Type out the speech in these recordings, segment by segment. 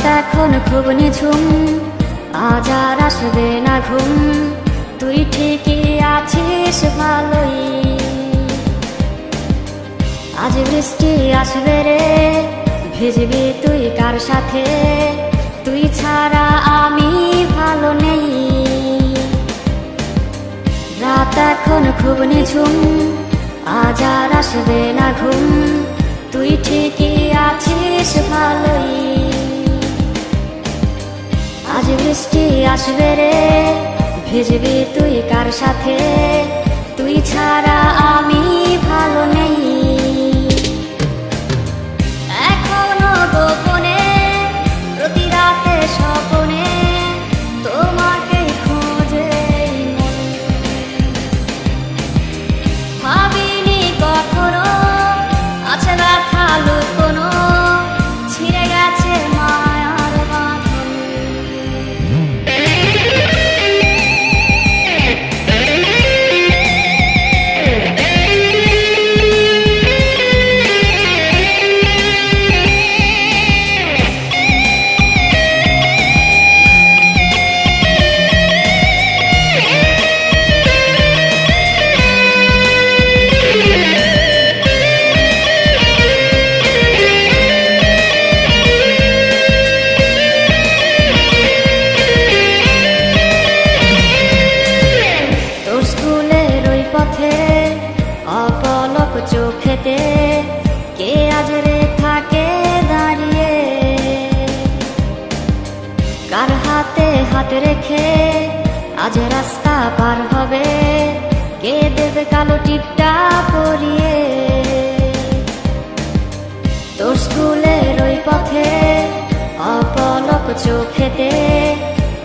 রাত এখন খুব নিঝুম। আজ আর আসবে না ঘুম। তুই ঠিকই আছিস, ভালোই। আজ বৃষ্টি আসবে রে, ভিজবি তুই কার সাথে? তুই ছাড়া আমি ভালো নেই। রাত এখন খুব নিঝুম, আজ আর আসবে না ঘুম। বৃষ্টি আসবে রে ভিজবি তুই কার সাথে? তুই ছাড়া কালো টিপটা পরিয়ে তোর স্কুলের ওই পথে অপলক চোখেতে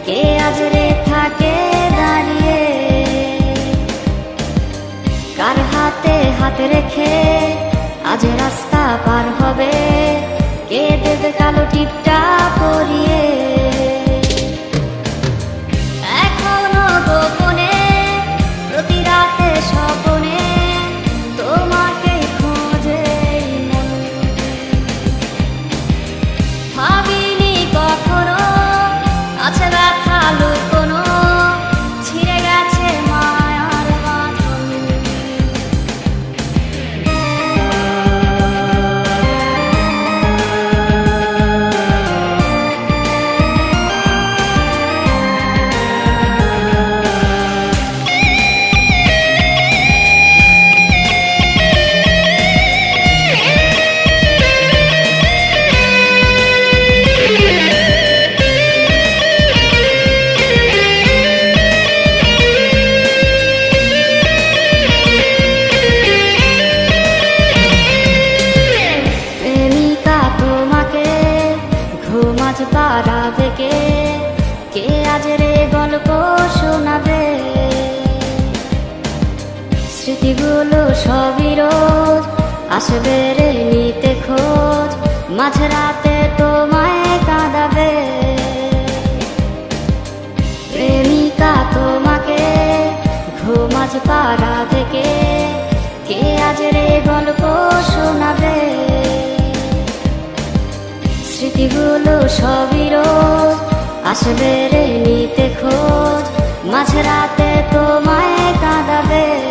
কে আজ রে থাকে দাঁড়িয়ে? কার হাতে হাত রেখে আজ রাস্তা পার হবে? কে দেবে কালো টিপটা পরিয়ে? ঘুমাজ পাড়া থেকে কে আজ রে গল্প শোনাবে? স্মৃতিগুলো সবই রোজ আসবে রে নিতে খোঁজ। মাঝরাতে তোমায় কাঁদাবে। প্রেমিকা তোমাকে ঘুমাজ পাড়া থেকে কে আজ রে গল্প শোনাবে? স্মৃতিগুলো সবই রোজ আসবে রে নিতে খোঁজ। মাঝরাতে তোমায় কাঁদাবে।